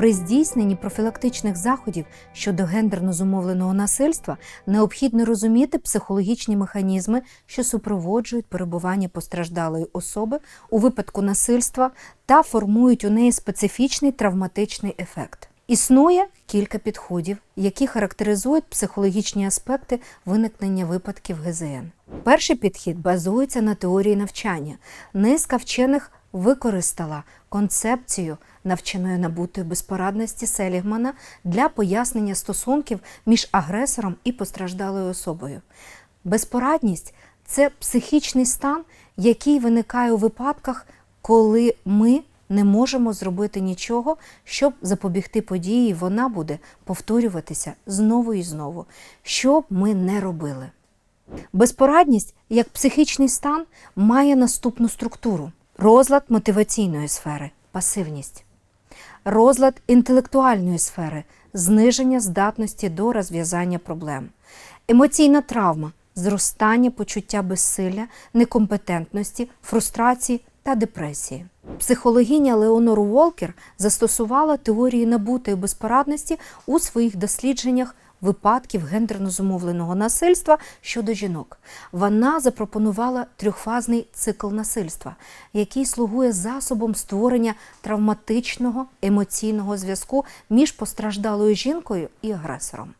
При здійсненні профілактичних заходів щодо гендерно зумовленого насильства необхідно розуміти психологічні механізми, що супроводжують перебування постраждалої особи у випадку насильства та формують у неї специфічний травматичний ефект. Існує кілька підходів, які характеризують психологічні аспекти виникнення випадків ГЗН. Перший підхід базується на теорії навчання. Низка вчених використала концепцію навченої набутої безпорадності Селігмана для пояснення стосунків між агресором і постраждалою особою. Безпорадність це психічний стан, який виникає у випадках, коли ми не можемо зробити нічого, щоб запобігти події, вона буде повторюватися знову і знову, що б ми не робили. Безпорадність як психічний стан має наступну структуру: розлад мотиваційної сфери, пасивність, розлад інтелектуальної сфери, зниження здатності до розв'язання проблем, емоційна травма, зростання почуття безсилля, некомпетентності, фрустрації та депресії. Психологиня Леонор Уолкер застосувала теорії набутої безпорадності у своїх дослідженнях випадків гендерно зумовленого насильства щодо жінок. Вона запропонувала трьохфазний цикл насильства, який слугує засобом створення травматичного емоційного зв'язку між постраждалою жінкою і агресором.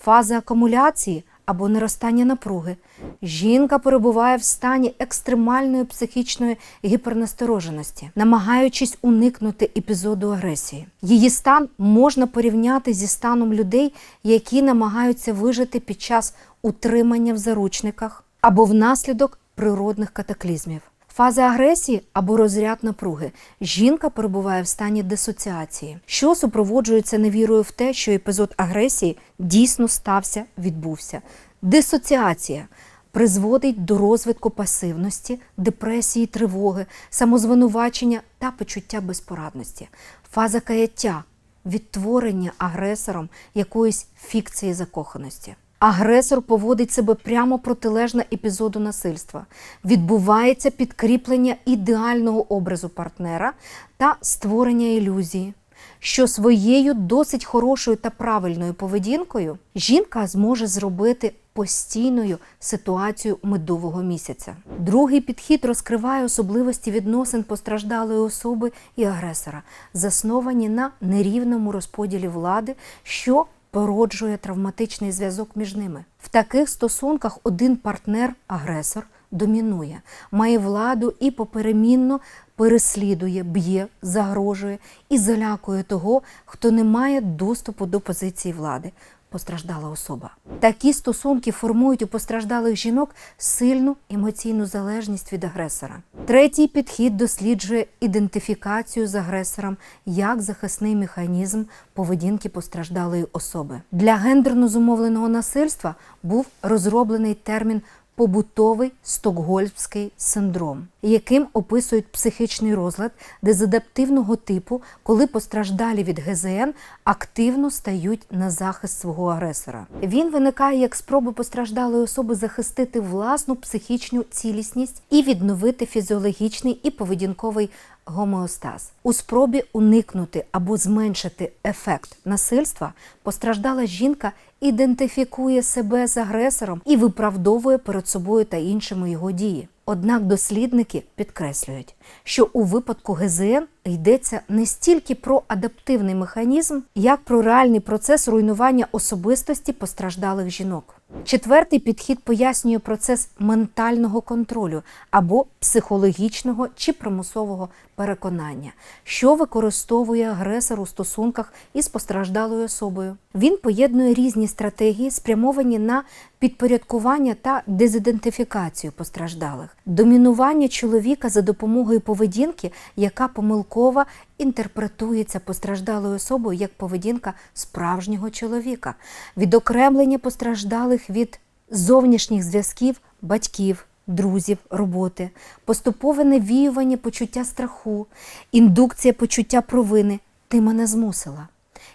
Фаза акумуляції або наростання напруги. Жінка перебуває в стані екстремальної психічної гіпернастороженості, намагаючись уникнути епізоду агресії. Її стан можна порівняти зі станом людей, які намагаються вижити під час утримання в заручниках або внаслідок природних катаклізмів. Фаза агресії або розряд напруги. Жінка перебуває в стані дисоціації, що супроводжується невірою в те, що епізод агресії дійсно стався, відбувся. Дисоціація призводить до розвитку пасивності, депресії, тривоги, самозвинувачення та почуття безпорадності. Фаза каяття відтворення агресором якоїсь фікції закоханості. Агресор поводить себе прямо протилежно епізоду насильства. Відбувається підкріплення ідеального образу партнера та створення ілюзії, що своєю досить хорошою та правильною поведінкою жінка зможе зробити постійною ситуацію медового місяця. Другий підхід розкриває особливості відносин постраждалої особи і агресора, засновані на нерівному розподілі влади, що породжує травматичний зв'язок між ними. В таких стосунках один партнер-агресор домінує, має владу і поперемінно переслідує, б'є, загрожує і залякує того, хто не має доступу до позиції влади. Постраждала особа. Такі стосунки формують у постраждалих жінок сильну емоційну залежність від агресора. Третій підхід досліджує ідентифікацію з агресором як захисний механізм поведінки постраждалої особи. Для гендерно зумовленого насильства був розроблений термін побутовий стокгольмський синдром, яким описують психічний розлад дезадаптивного типу, коли постраждалі від ГЗН активно стають на захист свого агресора. Він виникає як спроба постраждалої особи захистити власну психічну цілісність і відновити фізіологічний і поведінковий гомеостаз. У спробі уникнути або зменшити ефект насильства постраждала жінка ідентифікує себе з агресором і виправдовує перед собою та іншими його дії. Однак дослідники підкреслюють, що у випадку ГЗН йдеться не стільки про адаптивний механізм, як про реальний процес руйнування особистості постраждалих жінок. Четвертий підхід пояснює процес ментального контролю або психологічного чи примусового переконання, що використовує агресор у стосунках із постраждалою особою. Він поєднує різні стратегії, спрямовані на підпорядкування та дезідентифікацію постраждалих, домінування чоловіка за допомогою поведінки, яка помилково інтерпретується постраждалою особою як поведінка справжнього чоловіка, відокремлення постраждалих від зовнішніх зв'язків батьків. Друзів, роботи, поступове навіювання почуття страху, індукція почуття провини. Ти мене змусила.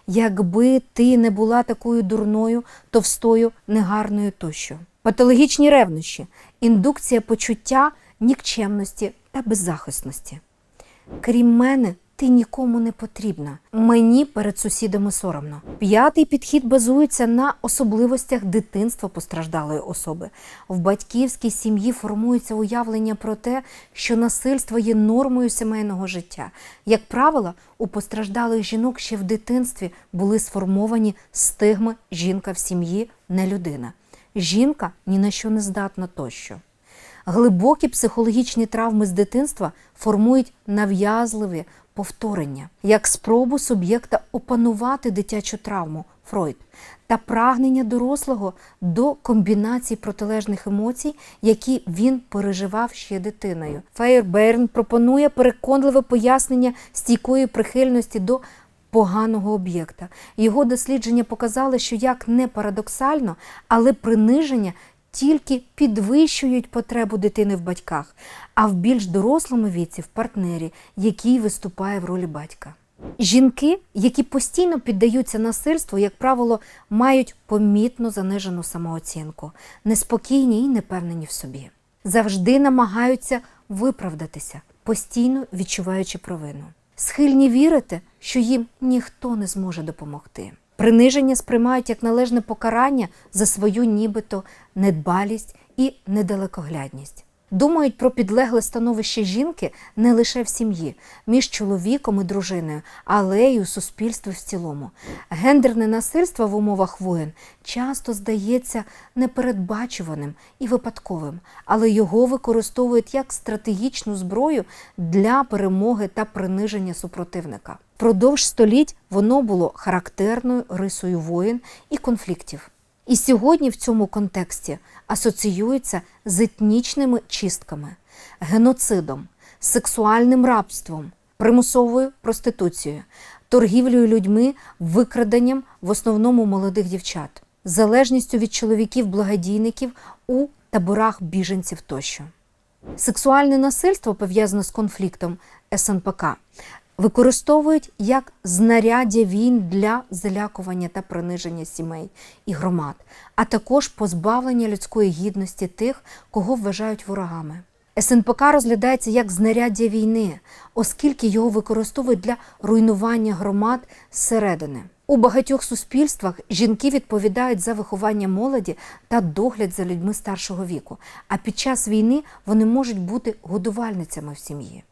Якби ти не була такою дурною, товстою, негарною тощо. Патологічні ревнощі, індукція почуття нікчемності та беззахисності. Крім мене, ти нікому не потрібна. Мені перед сусідами соромно. П'ятий підхід базується на особливостях дитинства постраждалої особи. В батьківській сім'ї формується уявлення про те, що насильство є нормою сімейного життя. Як правило, у постраждалих жінок ще в дитинстві були сформовані стигми жінка в сім'ї не людина. Жінка ні на що не здатна тощо. Глибокі психологічні травми з дитинства формують нав'язливі повторення, як спробу суб'єкта опанувати дитячу травму Фройд та прагнення дорослого до комбінацій протилежних емоцій, які він переживав ще дитиною. Фейерберн пропонує переконливе пояснення стійкої прихильності до поганого об'єкта. Його дослідження показали, що як не парадоксально, але приниження тільки підвищують потребу дитини в батьках, а в більш дорослому віці в партнері, який виступає в ролі батька. Жінки, які постійно піддаються насильству, як правило, мають помітно занижену самооцінку, неспокійні і непевнені в собі. Завжди намагаються виправдатися, постійно відчуваючи провину. Схильні вірити, що їм ніхто не зможе допомогти. Приниження сприймають як належне покарання за свою нібито недбалість і недалекоглядність. Думають про підлегле становище жінки не лише в сім'ї, між чоловіком і дружиною, але й у суспільстві в цілому. Гендерне насильство в умовах воєн часто здається непередбачуваним і випадковим, але його використовують як стратегічну зброю для перемоги та приниження супротивника. Продовж століть воно було характерною рисою воєн і конфліктів. І сьогодні в цьому контексті асоціюється з етнічними чистками, геноцидом, сексуальним рабством, примусовою проституцією, торгівлею людьми, викраденням в основному молодих дівчат, залежністю від чоловіків-благодійників у таборах біженців тощо. Сексуальне насильство пов'язане з конфліктом СНПК використовують як знаряддя війн для залякування та приниження сімей і громад, а також позбавлення людської гідності тих, кого вважають ворогами. СНПК розглядається як знаряддя війни, оскільки його використовують для руйнування громад зсередини. У багатьох суспільствах жінки відповідають за виховання молоді та догляд за людьми старшого віку, а під час війни вони можуть бути годувальницями в сім'ї.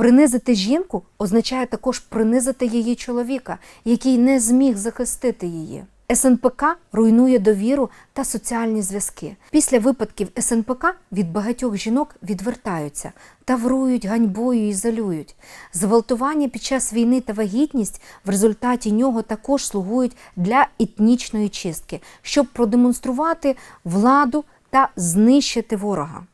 Принизити жінку означає також принизити її чоловіка, який не зміг захистити її. СНПК руйнує довіру та соціальні зв'язки. Після випадків СНПК від багатьох жінок відвертаються, таврують ганьбою ізолюють. Зґвалтування під час війни та вагітність в результаті нього також слугують для етнічної чистки, щоб продемонструвати владу та знищити ворога.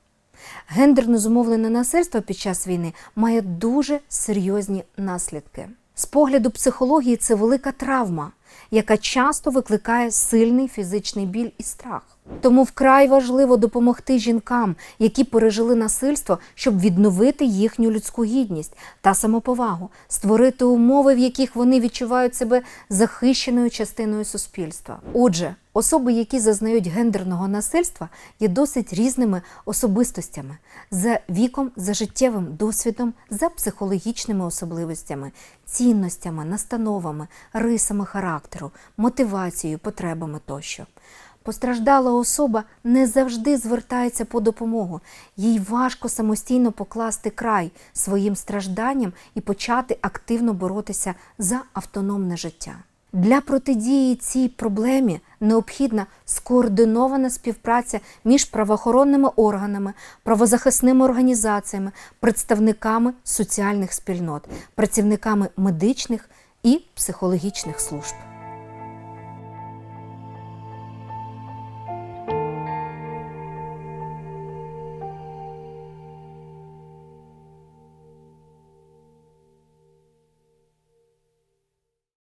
Гендерно зумовлене насильство під час війни має дуже серйозні наслідки. З погляду психології це велика травма, яка часто викликає сильний фізичний біль і страх. Тому вкрай важливо допомогти жінкам, які пережили насильство, щоб відновити їхню людську гідність та самоповагу, створити умови, в яких вони відчувають себе захищеною частиною суспільства. Отже, особи, які зазнають гендерного насильства, є досить різними особистостями за віком, за життєвим досвідом, за психологічними особливостями, цінностями, настановами, рисами характеру, мотивацією, потребами тощо. Постраждала особа не завжди звертається по допомогу. Їй важко самостійно покласти край своїм стражданням і почати активно боротися за автономне життя. Для протидії цій проблемі необхідна скоординована співпраця між правоохоронними органами, правозахисними організаціями, представниками соціальних спільнот, працівниками медичних і психологічних служб.